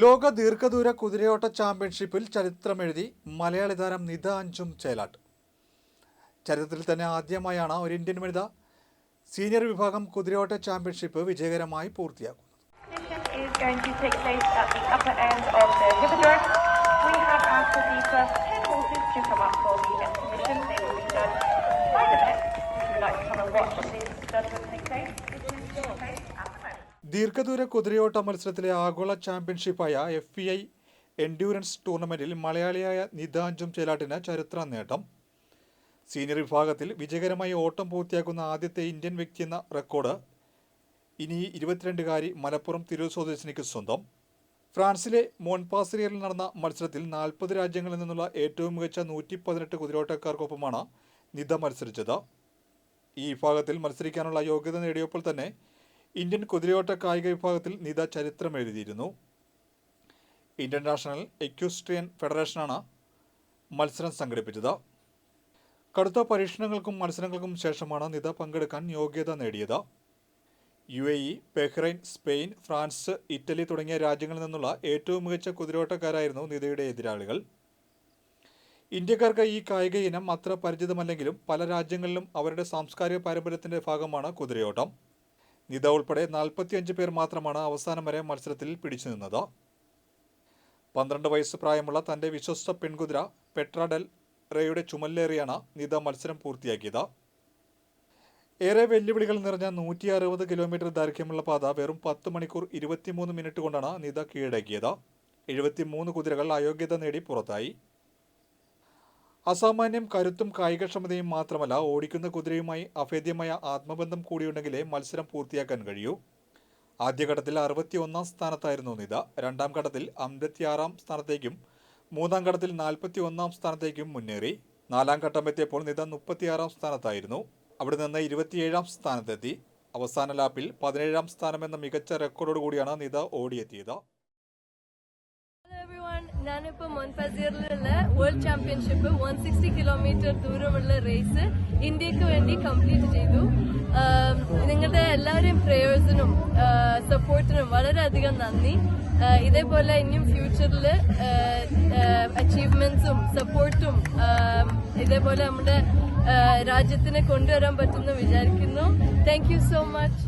ലോക ദീർഘദൂര കുതിരയോട്ട ചാമ്പ്യൻഷിപ്പിൽ ചരിത്രമെഴുതി മലയാളി താരം നിത അഞ്ചും ചേലാട്ട്. ചരിത്രത്തിൽ തന്നെ ആദ്യമായാണ് ഒരു ഇന്ത്യൻ വനിത സീനിയർ വിഭാഗം കുതിരയോട്ട ചാമ്പ്യൻഷിപ്പ് വിജയകരമായി പൂർത്തിയാക്കുന്നത്. ദീർഘദൂര കുതിരയോട്ട മത്സരത്തിലെ ആഗോള ചാമ്പ്യൻഷിപ്പായ എഫ് പി ഐ എൻഡ്യൂറൻസ് ടൂർണമെന്റിൽ മലയാളിയായ നിതാഞ്ചും ചേലാട്ടിന് ചരിത്ര നേട്ടം. സീനിയർ വിഭാഗത്തിൽ വിജയകരമായി ഓട്ടം പൂർത്തിയാക്കുന്ന ആദ്യത്തെ ഇന്ത്യൻ വ്യക്തി എന്ന റെക്കോർഡ് ഇനി ഇരുപത്തിരണ്ടുകാരി മലപ്പുറം തിരൂർ സ്വദേശിനിക്ക് സ്വന്തം. ഫ്രാൻസിലെ മോൺപാസിരിയറിൽ നടന്ന മത്സരത്തിൽ നാൽപ്പത് രാജ്യങ്ങളിൽ നിന്നുള്ള ഏറ്റവും മികച്ച നൂറ്റി പതിനെട്ട് കുതിരോട്ടക്കാർക്കൊപ്പമാണ് നിത മത്സരിച്ചത്. ഈ വിഭാഗത്തിൽ മത്സരിക്കാനുള്ള യോഗ്യത നേടിയപ്പോൾ തന്നെ ഇന്ത്യൻ കുതിരയോട്ട കായിക വിഭാഗത്തിൽ നിത ചരിത്രം എഴുതിയിരുന്നു. ഇന്റർനാഷണൽ എക്യൂസ്ട്രിയൻ ഫെഡറേഷനാണ് മത്സരം സംഘടിപ്പിച്ചത്. കടുത്ത പരീക്ഷണങ്ങൾക്കും മത്സരങ്ങൾക്കും ശേഷമാണ് നിത പങ്കെടുക്കാൻ യോഗ്യത നേടിയത്. U A E Bahrain Spain France Italy തുടങ്ങിയ രാജ്യങ്ങളിൽ നിന്നുള്ള ഏറ്റവും മികച്ച കുതിരോട്ടക്കാരായിരുന്നു നിതയുടെ എതിരാളികൾ. ഇന്ത്യക്കാർക്ക് ഈ കായിക ഇനം അത്ര പരിചിതമല്ലെങ്കിലും പല രാജ്യങ്ങളിലും അവരുടെ സാംസ്കാരിക പാരമ്പര്യത്തിന്റെ ഭാഗമാണ് കുതിരയോട്ടം. നിത ഉൾപ്പെടെ നാൽപ്പത്തിയഞ്ച് പേർ മാത്രമാണ് അവസാനം വരെ മത്സരത്തിൽ പിടിച്ചു നിന്നത്. പന്ത്രണ്ട് വയസ്സ് പ്രായമുള്ള തന്റെ വിശ്വസ്ത പെൺകുതിര പെട്രാഡൽ റേയുടെ ചുമലിലേറിയാണ് നിത മത്സരം പൂർത്തിയാക്കിയത്. ഏറെ വെല്ലുവിളികൾ നിറഞ്ഞ നൂറ്റി അറുപത് കിലോമീറ്റർ ദൈർഘ്യമുള്ള പാത വെറും പത്ത് മണിക്കൂർ ഇരുപത്തിമൂന്ന് മിനിറ്റ് കൊണ്ടാണ് നിത കീഴടക്കിയത്. എഴുപത്തിമൂന്ന് കുതിരകൾ അയോഗ്യത നേടി പുറത്തായി. അസാമാന്യം കരുത്തും കായികക്ഷമതയും മാത്രമല്ല ഓടിക്കുന്ന കുതിരയുമായി അഭേദ്യമായ ആത്മബന്ധം കൂടിയുണ്ടെങ്കിലേ മത്സരം പൂർത്തിയാക്കാൻ കഴിയൂ. ആദ്യഘട്ടത്തിൽ അറുപത്തി ഒന്നാം സ്ഥാനത്തായിരുന്നു നിത. രണ്ടാം ഘട്ടത്തിൽ അമ്പത്തിയാറാം സ്ഥാനത്തേക്കും മൂന്നാം ഘട്ടത്തിൽ നാൽപ്പത്തി ഒന്നാം സ്ഥാനത്തേക്കും മുന്നേറി. നാലാം ഘട്ടം എത്തിയപ്പോൾ നിത മുപ്പത്തിയാറാം സ്ഥാനത്തായിരുന്നു. അവിടെ നിന്ന് ഇരുപത്തിയേഴാം സ്ഥാനത്തെത്തി. അവസാന ലാപ്പിൽ പതിനേഴാം സ്ഥാനമെന്ന മികച്ച റെക്കോർഡോടുകൂടിയാണ് നിത ഓടിയെത്തിയത്. ഞാനിപ്പോൾ മൊൻഫസീറിലുള്ള world championship one sixty kilometre ദൂരമുള്ള റേസ് ഇന്ത്യയ്ക്ക് വേണ്ടി കംപ്ലീറ്റ് ചെയ്തു. നിങ്ങളുടെ എല്ലാവരെയും പ്രേയേഴ്സിനും സപ്പോർട്ടിനും വളരെയധികം നന്ദി. ഇതേപോലെ ഇനിയും ഫ്യൂച്ചറിൽ അച്ചീവ്മെന്റ്സും സപ്പോർട്ടും ഇതേപോലെ നമ്മുടെ രാജ്യത്തിനെ കൊണ്ടുവരാൻ പറ്റുമെന്ന് വിചാരിക്കുന്നു. Thank so much